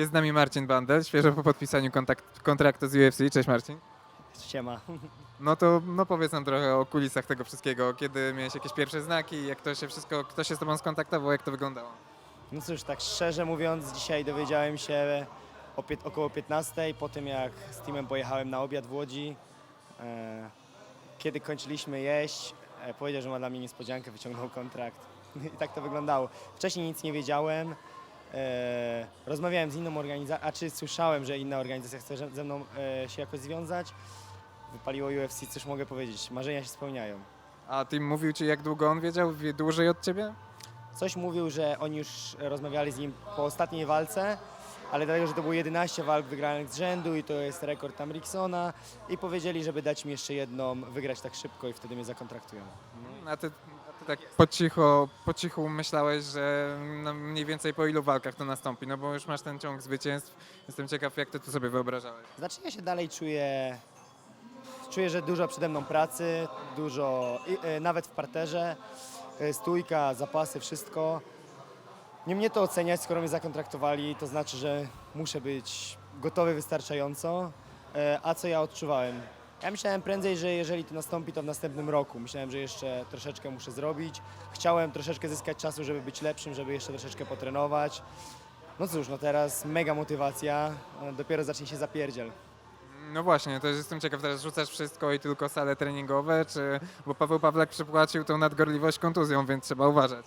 Jest z nami Marcin Bandel, świeżo po podpisaniu kontakt, kontraktu z UFC. Cześć Marcin. Siema. No to no powiedz nam trochę o kulisach tego wszystkiego, kiedy miałeś jakieś pierwsze znaki, jak to się wszystko, kto się z tobą skontaktował, jak to wyglądało. No cóż, tak szczerze mówiąc, dzisiaj dowiedziałem się o pię- około 15 po tym jak z teamem pojechałem na obiad w Łodzi. E, kiedy kończyliśmy jeść, e, powiedział, że ma dla mnie niespodziankę, wyciągnął kontrakt. I tak to wyglądało. Wcześniej nic nie wiedziałem. E, rozmawiałem z inną organizacją, a czy słyszałem, że inna organizacja chce że- ze mną e, się jakoś związać. Wypaliło UFC, cóż mogę powiedzieć, marzenia się spełniają. A Tim mówił ci, jak długo on wiedział? Wie dłużej od ciebie? Coś mówił, że oni już rozmawiali z nim po ostatniej walce, ale dlatego, że to było 11 walk wygranych z rzędu i to jest rekord tam Ricksona i powiedzieli, żeby dać mi jeszcze jedną, wygrać tak szybko i wtedy mnie zakontraktują. A ty, a ty tak po cichu, po cichu myślałeś, że no mniej więcej po ilu walkach to nastąpi, no bo już masz ten ciąg zwycięstw. Jestem ciekaw, jak ty to sobie wyobrażałeś. Znaczy ja się dalej czuję, czuję, że dużo przede mną pracy, dużo, e, nawet w parterze, e, stójka, zapasy, wszystko. Nie mnie to oceniać, skoro mnie zakontraktowali, to znaczy, że muszę być gotowy wystarczająco. E, A co ja odczuwałem? Ja myślałem prędzej, że jeżeli to nastąpi, to w następnym roku. Myślałem, że jeszcze troszeczkę muszę zrobić. Chciałem troszeczkę zyskać czasu, żeby być lepszym, żeby jeszcze troszeczkę potrenować. No cóż, no teraz mega motywacja, dopiero zacznie się zapierdziel. No właśnie, to jestem ciekaw, teraz rzucasz wszystko i tylko sale treningowe, czy... Bo Paweł Pawlak przypłacił tą nadgorliwość kontuzją, więc trzeba uważać.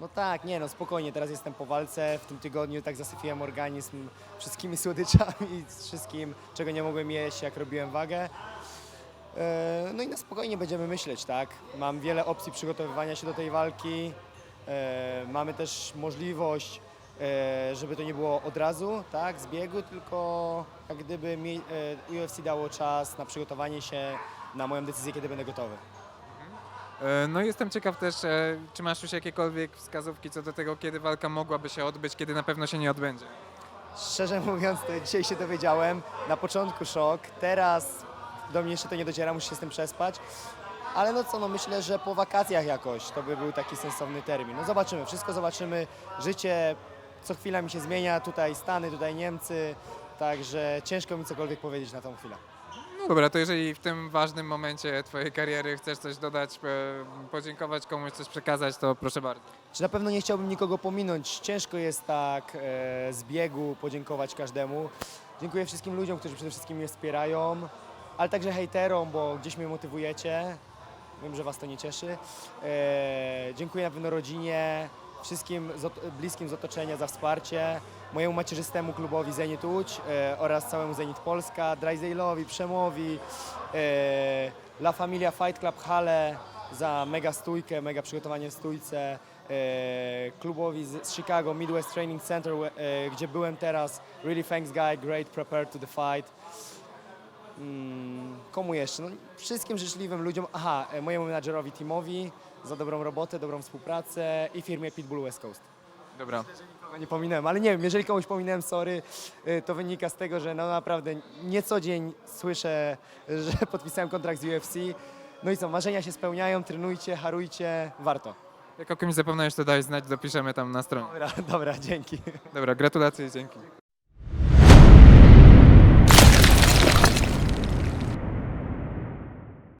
No tak, nie no spokojnie, teraz jestem po walce, w tym tygodniu tak zasypiłem organizm wszystkimi słodyczami, wszystkim, czego nie mogłem jeść, jak robiłem wagę. E, No i na spokojnie będziemy myśleć, tak? Mam wiele opcji przygotowywania się do tej walki. E, Mamy też możliwość, e, żeby to nie było od razu, tak, z biegu, tylko jak gdyby mi UFC dało czas na przygotowanie się, na moją decyzję, kiedy będę gotowy. No i jestem ciekaw też, czy masz już jakiekolwiek wskazówki co do tego, kiedy walka mogłaby się odbyć, kiedy na pewno się nie odbędzie. Szczerze mówiąc, to dzisiaj się dowiedziałem. Na początku szok, teraz do mnie jeszcze to nie dociera, muszę się z tym przespać. Ale no co, no myślę, że po wakacjach jakoś to by był taki sensowny termin. No zobaczymy, wszystko zobaczymy. Życie co chwila mi się zmienia, tutaj Stany, tutaj Niemcy, także ciężko mi cokolwiek powiedzieć na tą chwilę. No dobra, to jeżeli w tym ważnym momencie twojej kariery chcesz coś dodać, e, podziękować komuś, coś przekazać, to proszę bardzo. Czy na pewno nie chciałbym nikogo pominąć? Ciężko jest tak e, z biegu podziękować każdemu. Dziękuję wszystkim ludziom, którzy przede wszystkim mnie wspierają, ale także hejterom, bo gdzieś mnie motywujecie. Wiem, że Was to nie cieszy. E, dziękuję na pewno rodzinie, wszystkim z bliskim z otoczenia za wsparcie, mojemu macierzystemu klubowi Zenit Łódź e, oraz całemu Zenit Polska, Drajzejlowi, Przemowi, e, La Familia Fight Club Hale za mega stójkę, mega przygotowanie w stójce, e, klubowi z, z Chicago Midwest Training Center, e, gdzie byłem teraz. Really thanks guy, great prepared to the fight. Mm, komu jeszcze? No, wszystkim życzliwym ludziom. Aha, e, mojemu menadżerowi Timowi za dobrą robotę, dobrą współpracę i firmie Pitbull West Coast. Dobra. Nikogo nie pominąłem, ale nie wiem, jeżeli komuś pominąłem, sorry, y, to wynika z tego, że no naprawdę nie co dzień słyszę, że podpisałem kontrakt z UFC. No i co, marzenia się spełniają, trenujcie, harujcie, warto. Jak o kimś zapomniałeś, to daj znać, dopiszemy tam na stronie. Dobra, dobra, dzięki. Dobra, gratulacje i dzięki.